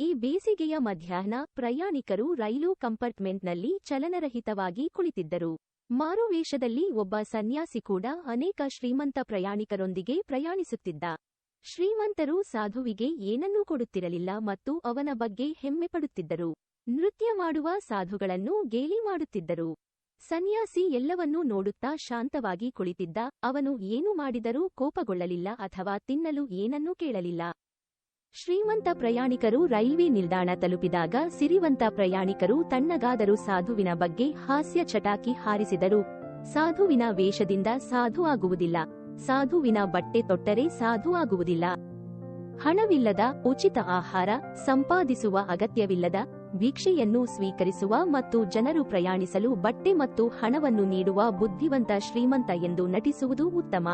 ಈ ಬೇಸಿಗೆಯ ಮಧ್ಯಾಹ್ನ ಪ್ರಯಾಣಿಕರು ರೈಲು ಕಂಪಾರ್ಟ್ಮೆಂಟ್ನಲ್ಲಿ ಚಲನರಹಿತವಾಗಿ ಕುಳಿತಿದ್ದರು. ಮಾರುವೇಷದಲ್ಲಿ ಒಬ್ಬ ಸನ್ಯಾಸಿ ಕೂಡ ಅನೇಕ ಶ್ರೀಮಂತ ಪ್ರಯಾಣಿಕರೊಂದಿಗೆ ಪ್ರಯಾಣಿಸುತ್ತಿದ್ದ. ಶ್ರೀಮಂತರು ಸಾಧುವಿಗೆ ಏನನ್ನೂ ಕೊಡುತ್ತಿರಲಿಲ್ಲ ಮತ್ತು ಅವನ ಬಗ್ಗೆ ಹೆಮ್ಮೆಪಡುತ್ತಿದ್ದರು ನೃತ್ಯ ಮಾಡುವ ಸಾಧುಗಳನ್ನು ಗೇಲಿ ಮಾಡುತ್ತಿದ್ದರು. ಸನ್ಯಾಸಿ ಎಲ್ಲವನ್ನೂ ನೋಡುತ್ತಾ ಶಾಂತವಾಗಿ ಕುಳಿತಿದ್ದ. ಅವನು ಏನು ಮಾಡಿದರೂ ಕೋಪಗೊಳ್ಳಲಿಲ್ಲ ಅಥವಾ ತಿನ್ನಲು ಏನನ್ನೂ ಕೇಳಲಿಲ್ಲ. ಶ್ರೀಮಂತ ಪ್ರಯಾಣಿಕರು ರೈಲ್ವೆ ನಿಲ್ದಾಣ ತಲುಪಿದಾಗ ಸಿರಿವಂತ ಪ್ರಯಾಣಿಕರು ತಣ್ಣಗಾದರೂ ಸಾಧುವಿನ ಬಗ್ಗೆ ಹಾಸ್ಯ ಚಟಾಕಿ ಹಾರಿಸಿದರು. ಸಾಧುವಿನ ವೇಷದಿಂದ ಸಾಧು ಆಗುವುದಿಲ್ಲ. ಸಾಧುವಿನ ಬಟ್ಟೆ ತೊಟ್ಟರೆ ಸಾಧು ಆಗುವುದಿಲ್ಲ. ಹಣವಿಲ್ಲದ, ಉಚಿತ ಆಹಾರ, ಸಂಪಾದಿಸುವ ಅಗತ್ಯವಿಲ್ಲದ, ಭಿಕ್ಷೆಯನ್ನು ಸ್ವೀಕರಿಸುವ ಮತ್ತು ಜನರು ಪ್ರಯಾಣಿಸಲು ಬಟ್ಟೆ ಮತ್ತು ಹಣವನ್ನು ನೀಡುವ ಬುದ್ಧಿವಂತ ಶ್ರೀಮಂತ ಎಂದು ನಟಿಸುವುದು ಉತ್ತಮ.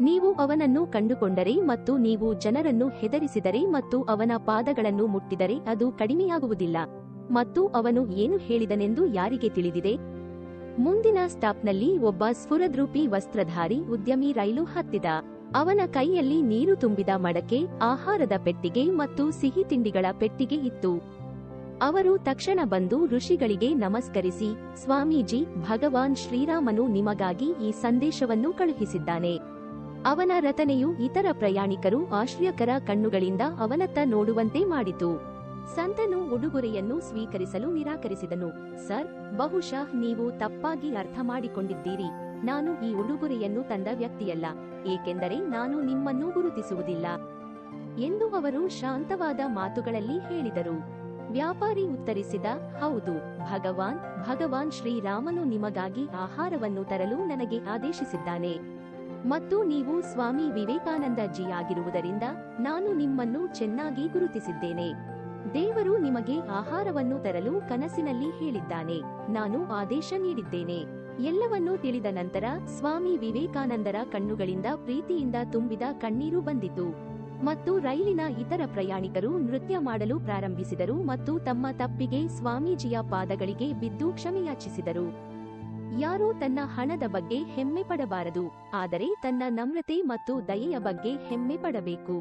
ನೀವು ಅವನನ್ನು ಕಂಡುಕೊಂಡರೆ ಮತ್ತು ನೀವು ಜನರನ್ನು ಹೆದರಿಸಿದರೆ ಮತ್ತು ಅವನ ಪಾದಗಳನ್ನು ಮುಟ್ಟಿದರೆ ಅದು ಕಡಿಮೆಯಾಗುವುದಿಲ್ಲ. ಮತ್ತು ಅವನು ಏನು ಹೇಳಿದನೆಂದು ಯಾರಿಗೆ ತಿಳಿದಿದೆ? ಮುಂದಿನ ಸ್ಟಾಪ್ನಲ್ಲಿ ಒಬ್ಬ ಸ್ಫುರದ್ರೂಪಿ ವಸ್ತ್ರಧಾರಿ ಉದ್ಯಮಿ ರೈಲು ಹತ್ತಿದ. ಅವನ ಕೈಯಲ್ಲಿ ನೀರು ತುಂಬಿದ ಮಡಕೆ, ಆಹಾರದ ಪೆಟ್ಟಿಗೆ ಮತ್ತು ಸಿಹಿ ತಿಂಡಿಗಳ ಪೆಟ್ಟಿಗೆ ಇತ್ತು. ಅವರು ತಕ್ಷಣ ಬಂದು ಋಷಿಗಳಿಗೆ ನಮಸ್ಕರಿಸಿ, ಸ್ವಾಮೀಜಿ, ಭಗವಾನ್ ಶ್ರೀರಾಮನು ನಿಮಗಾಗಿ ಈ ಸಂದೇಶವನ್ನು ಕಳುಹಿಸಿದ್ದಾನೆ. ಅವನ ರಚನೆಯು ಇತರ ಪ್ರಯಾಣಿಕರು ಆಶ್ರಯಕರ ಕಣ್ಣುಗಳಿಂದ ಅವನತ್ತ ನೋಡುವಂತೆ ಮಾಡಿತು. ಸಂತನು ಉಡುಗೊರೆಯನ್ನು ಸ್ವೀಕರಿಸಲು ನಿರಾಕರಿಸಿದನು. ಸರ್, ಬಹುಶಃ ನೀವು ತಪ್ಪಾಗಿ ಅರ್ಥ ಮಾಡಿಕೊಂಡಿದ್ದೀರಿ ನಾನು ಈ ಉಡುಗೊರೆಯನ್ನು ತಂದ ವ್ಯಕ್ತಿಯಲ್ಲ, ಏಕೆಂದರೆ ನಾನು ನಿಮ್ಮನ್ನು ಗುರುತಿಸುವುದಿಲ್ಲ ಎಂದು ಅವರು ಶಾಂತವಾದ ಮಾತುಗಳಲ್ಲಿ ಹೇಳಿದರು. ವ್ಯಾಪಾರಿ ಉತ್ತರಿಸಿದ, ಹೌದು, ಭಗವಾನ್ ಭಗವಾನ್ ಶ್ರೀರಾಮನು ನಿಮಗಾಗಿ ಆಹಾರವನ್ನು ತರಲು ನನಗೆ ಆದೇಶಿಸಿದ್ದಾನೆ. ಮತ್ತು ನೀವು ಸ್ವಾಮಿ ವಿವೇಕಾನಂದ ಜಿಯಾಗಿರುವುದರಿಂದ ನಾನು ನಿಮ್ಮನ್ನು ಚೆನ್ನಾಗಿ ಗುರುತಿಸಿದ್ದೇನೆ. ದೇವರು ನಿಮಗೆ ಆಹಾರವನ್ನು ತರಲು ಕನಸಿನಲ್ಲಿ ಹೇಳಿದ್ದಾನೆ. ನಾನು ಆದೇಶ ನೀಡಿದ್ದೇನೆ. ಎಲ್ಲವನ್ನೂ ತಿಳಿದ ನಂತರ ಸ್ವಾಮಿ ವಿವೇಕಾನಂದರ ಕಣ್ಣುಗಳಿಂದ ಪ್ರೀತಿಯಿಂದ ತುಂಬಿದ ಕಣ್ಣೀರು ಬಂದಿತು. ಮತ್ತು ರೈಲಿನ ಇತರ ಪ್ರಯಾಣಿಕರು ನೃತ್ಯ ಮಾಡಲು ಪ್ರಾರಂಭಿಸಿದರು ಮತ್ತು ತಮ್ಮ ತಪ್ಪಿಗೆ ಸ್ವಾಮೀಜಿಯ ಪಾದಗಳಿಗೆ ಬಿದ್ದು ಕ್ಷಮೆಯಾಚಿಸಿದರು. ಯಾರೂ ತನ್ನ ಹಣದ ಬಗ್ಗೆ ಹೆಮ್ಮೆ ಪಡಬಾರದು, ಆದರೆ ತನ್ನ ನಮ್ರತೆ ಮತ್ತು ದಯೆಯ ಬಗ್ಗೆ ಹೆಮ್ಮೆ ಪಡಬೇಕು.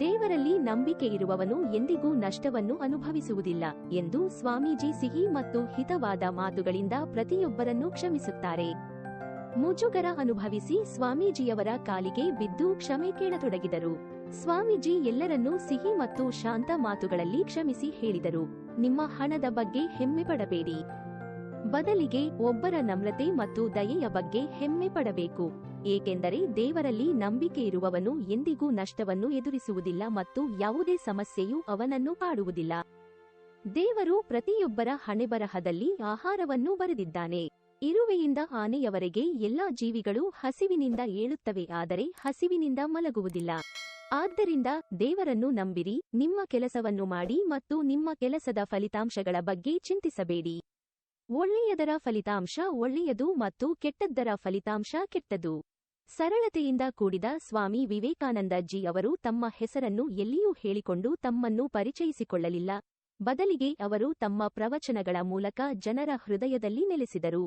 ದೇವರಲ್ಲಿ ನಂಬಿಕೆ ಇರುವವನು ಎಂದಿಗೂ ನಷ್ಟವನ್ನು ಅನುಭವಿಸುವುದಿಲ್ಲ ಎಂದು ಸ್ವಾಮೀಜಿ ಸಿಹಿ ಮತ್ತು ಹಿತವಾದ ಮಾತುಗಳಿಂದ ಪ್ರತಿಯೊಬ್ಬರನ್ನು ಕ್ಷಮಿಸುತ್ತಾರೆ. ಮುಜುಗರ ಅನುಭವಿಸಿ ಸ್ವಾಮೀಜಿಯವರ ಕಾಲಿಗೆ ಬಿದ್ದು ಕ್ಷಮೆ ಕೇಳತೊಡಗಿದರು. ಸ್ವಾಮೀಜಿ ಎಲ್ಲರನ್ನೂ ಸಿಹಿ ಮತ್ತು ಶಾಂತ ಮಾತುಗಳಲ್ಲಿ ಕ್ಷಮಿಸಿ ಹೇಳಿದರು. ನಿಮ್ಮ ಹಣದ ಬಗ್ಗೆ ಹೆಮ್ಮೆ ಪಡಬೇಡಿ. ಬದಲಿಗೆ ಒಬ್ಬರ ನಮ್ರತೆ ಮತ್ತು ದಯೆಯ ಬಗ್ಗೆ ಹೆಮ್ಮೆ ಪಡಬೇಕು. ಏಕೆಂದರೆ ದೇವರಲ್ಲಿ ನಂಬಿಕೆ ಇರುವವನು ಎಂದಿಗೂ ನಷ್ಟವನ್ನು ಎದುರಿಸುವುದಿಲ್ಲ ಮತ್ತು ಯಾವುದೇ ಸಮಸ್ಯೆಯೂ ಅವನನ್ನು ಕಾಡುವುದಿಲ್ಲ. ದೇವರು ಪ್ರತಿಯೊಬ್ಬರ ಹಣೆಬರಹದಲ್ಲಿ ಆಹಾರವನ್ನು ಬರೆದಿದ್ದಾನೆ. ಇರುವೆಯಿಂದ ಆನೆಯವರೆಗೆ ಎಲ್ಲಾ ಜೀವಿಗಳು ಹಸಿವಿನಿಂದ ಏಳುತ್ತವೆ ಆದರೆ ಹಸಿವಿನಿಂದ ಮಲಗುವುದಿಲ್ಲ. ಆದ್ದರಿಂದ ದೇವರನ್ನು ನಂಬಿರಿ, ನಿಮ್ಮ ಕೆಲಸವನ್ನು ಮಾಡಿ ಮತ್ತು ನಿಮ್ಮ ಕೆಲಸದ ಫಲಿತಾಂಶಗಳ ಬಗ್ಗೆ ಚಿಂತಿಸಬೇಡಿ. ಒಳ್ಳೆಯದರ ಫಲಿತಾಂಶ ಒಳ್ಳೆಯದು ಮತ್ತು ಕೆಟ್ಟದ್ದರ ಫಲಿತಾಂಶ ಕೆಟ್ಟದು. ಸರಳತೆಯಿಂದ ಕೂಡಿದ ಸ್ವಾಮಿ ವಿವೇಕಾನಂದ ಜಿ ಅವರು ತಮ್ಮ ಹೆಸರನ್ನು ಎಲ್ಲಿಯೂ ಹೇಳಿಕೊಂಡು ತಮ್ಮನ್ನು ಪರಿಚಯಿಸಿಕೊಳ್ಳಲಿಲ್ಲ. ಬದಲಿಗೆ ಅವರು ತಮ್ಮ ಪ್ರವಚನಗಳ ಮೂಲಕ ಜನರ ಹೃದಯದಲ್ಲಿ ನೆಲೆಸಿದರು.